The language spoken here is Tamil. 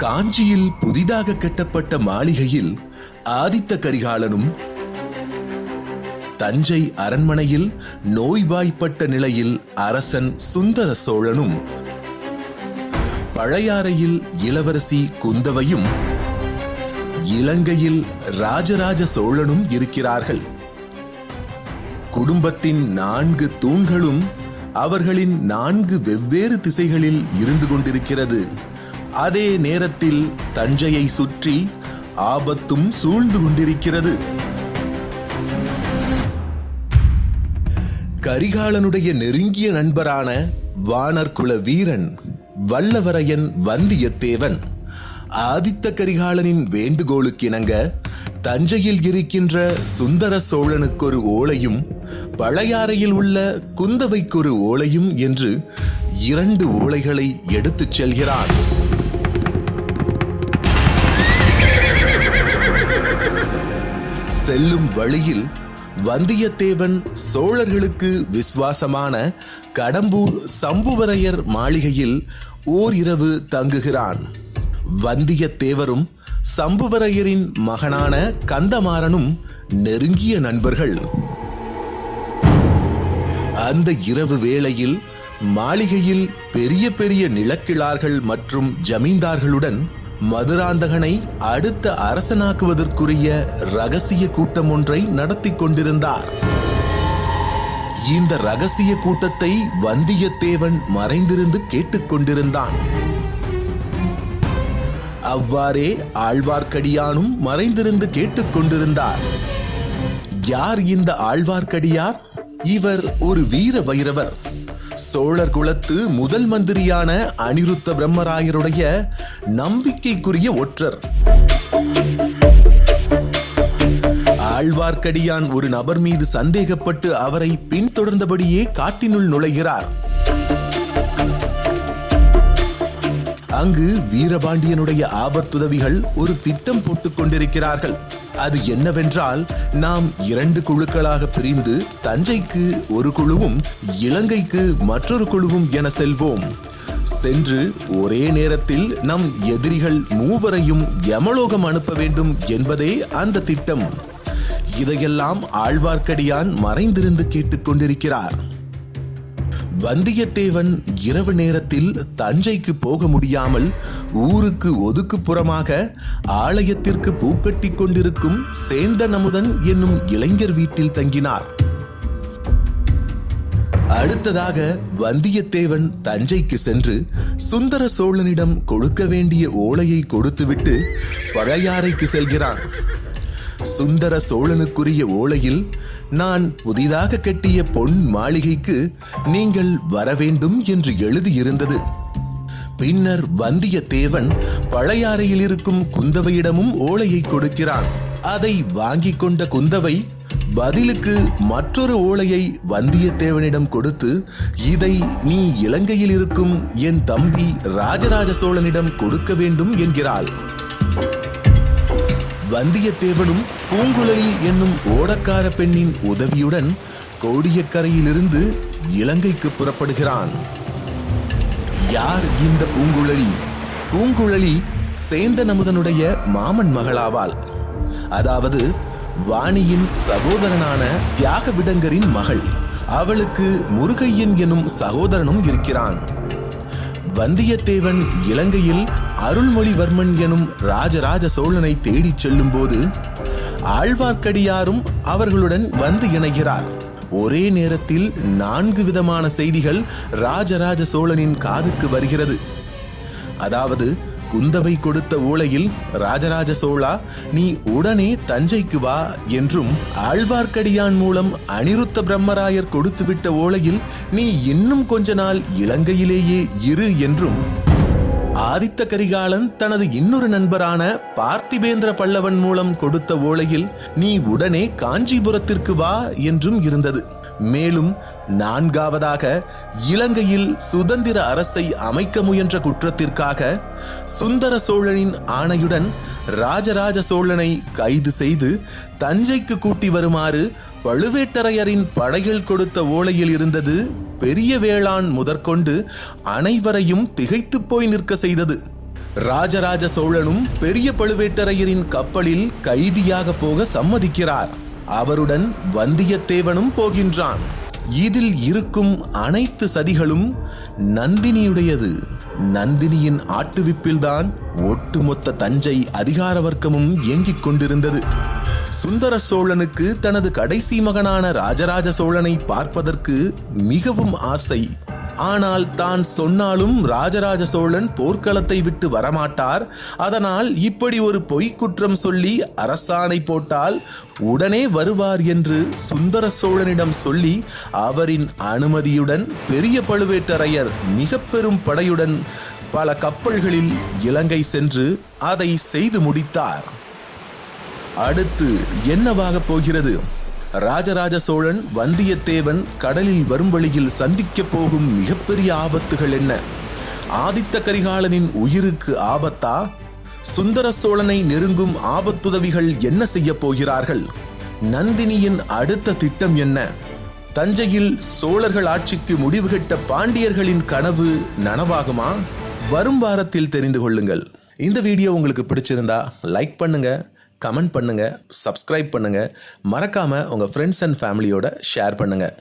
காஞ்சியில் புதிதாக கட்டப்பட்ட மாளிகையில் ஆதித்த கரிகாலனும் தஞ்சை அரண்மனையில் நோய்வாய்ப்பட்ட நிலையில் அரசன் சுந்தர சோழனும் பழையாறையில் இளவரசி குந்தவையும் இலங்கையில் ராஜராஜ சோழனும் இருக்கிறார்கள். குடும்பத்தின் நான்கு தூண்களும் அவர்களின் நான்கு வெவ்வேறு திசைகளில் இருந்து கொண்டிருக்கிறது. அதே நேரத்தில் தஞ்சையை சுற்றி ஆபத்தும் சூழ்ந்து கொண்டிருக்கிறது. கரிகாலனுடைய நெருங்கிய நண்பரான வானர்குல வீரன் வல்லவரையன் வந்தியத்தேவன் ஆதித்த கரிகாலனின் வேண்டுகோளுக்கிணங்க தஞ்சையில் இருக்கின்ற சுந்தர சோழனுக்கொரு ஓலையும் பழையாறையில் உள்ள குந்தவைக்கொரு ஓலையும் என்று இரண்டு ஓலைகளை எடுத்துச் செல்கிறான். செல்லும் வழியில் வந்தியத்தேவன் சோழர்களுக்கு விசுவாசமான கடம்பூர் சம்புவரையர் மாளிகையில் ஓர் இரவு தங்குகிறான். வந்தியத்தேவரும் சம்புவரையரின் மகனான கந்தமாறனும் நெருங்கிய நண்பர்கள். அந்த இரவு வேளையில் மாளிகையில் பெரிய பெரிய நிலக்கிழார்கள் மற்றும் ஜமீன்தார்களுடன் மதுராந்தகனை அடுத்த அரசனாக்குவதற்குரிய ரகசிய கூட்டம் ஒன்றை நடத்தி கொண்டிருந்தார். இந்த ரகசிய கூட்டத்தை வந்தியத்தேவன் மறைந்திருந்து கேட்டுக்கொண்டிருந்தான் அவ்வாறே ஆழ்வார்க்கடியானும் மறைந்திருந்து கேட்டுக்கொண்டிருந்தார் யார் இந்த ஆழ்வார்க்கடியார்? இவர் ஒரு வீர வைரவர் சோழர் குலத்து முதல் மந்திரியான அனிருத்த பிரம்மராயருடைய நம்பிக்கைக்குரிய ஒற்றர். ஆழ்வார்க்கடியான் ஒரு நபர் மீது சந்தேகப்பட்டு அவரை பின்தொடர்ந்தபடியே காட்டினுள் நுழைகிறார். அங்கு வீரபாண்டியனுடைய ஆபத்துதவிகள் ஒரு திட்டம் போட்டுக் கொண்டிருக்கிறார்கள். அது என்னவென்றால் நாம் இரண்டு குழுக்களாக பிரிந்து தஞ்சைக்கு ஒரு குழுவும் இலங்கைக்கு மற்றொரு குழுவும் என செல்வோம். சென்று ஒரே நேரத்தில் நம் எதிரிகள் மூவரையும் யமலோகம் அனுப்ப வேண்டும் என்பதே அந்த திட்டம். இதையெல்லாம் ஆழ்வார்க்கடியான் மறைந்திருந்து கேட்டுக்கொண்டிருக்கிறார் வந்தியத்தேவன் இரவு நேரத்தில் தஞ்சைக்கு போக முடியாமல் ஊருக்கு ஒதுக்குப்புறமாக ஆலயத்திற்கு பூக்கட்டி கொண்டிருக்கும் சேந்தன் அமுதன் என்னும் இளைஞர் வீட்டில் தங்கினார். அடுத்ததாக வந்தியத்தேவன் தஞ்சைக்கு சென்று சுந்தர சோழனிடம் கொடுக்க வேண்டிய ஓலையை கொடுத்துவிட்டு பழையாறைக்கு செல்கிறான். சுந்தர சோழனுக்குரிய ஓலையில் நான் புதிதாக கட்டிய பொன் மாளிகைக்கு நீங்கள் வரவேண்டும் என்று எழுதியிருந்தது. பின்னர் வந்தியத்தேவன் பழையாறையில் இருக்கும் குந்தவையிடமும் ஓலையை கொடுக்கிறான். அதை வாங்கிக் கொண்ட குந்தவை பதிலுக்கு மற்றொரு ஓலையை வந்தியத்தேவனிடம் கொடுத்து இதை நீ இலங்கையில் இருக்கும் என் தம்பி ராஜராஜ சோழனிடம் கொடுக்க வேண்டும் என்கிறாள். வந்தியத்தேவனும் பூங்குழலி என்னும் ஓடக்கார பெண்ணின் உதவியுடன் கோடியக்கரையிலிருந்து இலங்கைக்கு புறப்படுகிறான். யார் இந்த பூங்குழலி? பூங்குழலி சேந்தன் அமுதனுடைய மாமன் மகளாவாள். அதாவது வாணியின் சகோதரனான தியாக விடங்கரின் மகள். அவளுக்கு முருகையன் எனும் சகோதரனும் இருக்கிறான். வந்தியத்தேவன் இலங்கையில் அருள்மொழிவர்மன் எனும் ராஜராஜ சோழனை தேடிச் செல்லும்போது ஆழ்வார்க்கடியாரும் அவர்களுடன் வந்து இணைகிறார். ஒரே நேரத்தில் நான்கு விதமான செய்திகள் ராஜராஜ சோழனின் காதுக்கு வருகிறது. அதாவது குந்தவை கொடுத்த ஓலையில் ராஜராஜ சோழா நீ உடனே தஞ்சைக்கு வா என்றும் ஆழ்வார்க்கடியான் மூலம் அனிருத்த பிரம்மராயர் கொடுத்துவிட்ட ஓலையில் நீ இன்னும் கொஞ்ச நாள் இலங்கையிலேயே இரு என்றும் ஆதித்த கரிகாலன் தனது இன்னொரு நண்பரான பார்த்திபேந்திர பல்லவன் மூலம் கொடுத்த ஓலையில் நீ உடனே காஞ்சிபுரத்திற்கு வா என்றும் இருந்தது. மேலும் நான்காவதாக இலங்கையில் சுதந்திர அரசை அமைக்க முயன்ற குற்றத்திற்காக சுந்தர சோழனின் ஆணையுடன் ராஜராஜ சோழனை கைது செய்து தஞ்சைக்கு கூட்டி வருமாறு பழுவேட்டரையரின் படைகள் கொடுத்த ஓலையில் இருந்தது பெரிய வேளாண் முதற்கொண்டு அனைவரையும் திகைத்துப் போய் நிற்க செய்தது. ராஜராஜ சோழனும் பெரிய பழுவேட்டரையரின் கப்பலில் கைதியாக போக சம்மதிக்கிறார். அவருடன் வந்தியத்தேவனும் போகின்றான். இதில் இருக்கும் அனைத்து சதிகளும் நந்தினியுடையது. நந்தினியின் ஆட்டுவிப்பில்தான் ஒட்டுமொத்த தஞ்சை அதிகார வர்க்கமும் இயங்கிக் கொண்டிருந்தது. சுந்தர சோழனுக்கு தனது கடைசி மகனான ராஜராஜ சோழனை பார்ப்பதற்கு மிகவும் ஆசை. ஆனால் தான் சொன்னாலும் ராஜராஜ சோழன் போர்க்களத்தை விட்டு வரமாட்டார். அதனால் இப்படி ஒரு பொய்க்குற்றம் சொல்லி அரசாணை போட்டால் உடனே வருவார் என்று சுந்தர சோழனிடம் சொல்லி அவரின் அனுமதியுடன் பெரிய பழுவேட்டரையர் மிக பெரும் படையுடன் பல கப்பல்களில் இலங்கை சென்று அதை செய்து முடித்தார். அடுத்து என்னவாக போகிறது? ராஜராஜ சோழன் வந்தியத்தேவன் கடலில் வரும் வழியில் சந்திக்கப் போகும் மிகப்பெரிய ஆபத்துகள் என்ன? ஆதித்த கரிகாலனின் உயிருக்கு ஆபத்தா? சுந்தர சோழனை நெருங்கும் ஆபத்துதவிகள் என்ன செய்ய போகிறார்கள்? நந்தினியின் அடுத்த திட்டம் என்ன? தஞ்சையில் சோழர்கள் ஆட்சிக்கு முடிவு கட்ட பாண்டியர்களின் கனவு நனவாகுமா? வரும் வாரத்தில் தெரிந்து கொள்ளுங்கள். இந்த வீடியோ உங்களுக்கு பிடிச்சிருந்தா லைக் பண்ணுங்கள் கமெண்ட் பண்ணுங்கள் சப்ஸ்கிரைப் பண்ணுங்கள் மறக்காமல் உங்கள் ஃப்ரெண்ட்ஸ் அண்ட் ஃபேமிலியோட ஷேர் பண்ணுங்கள்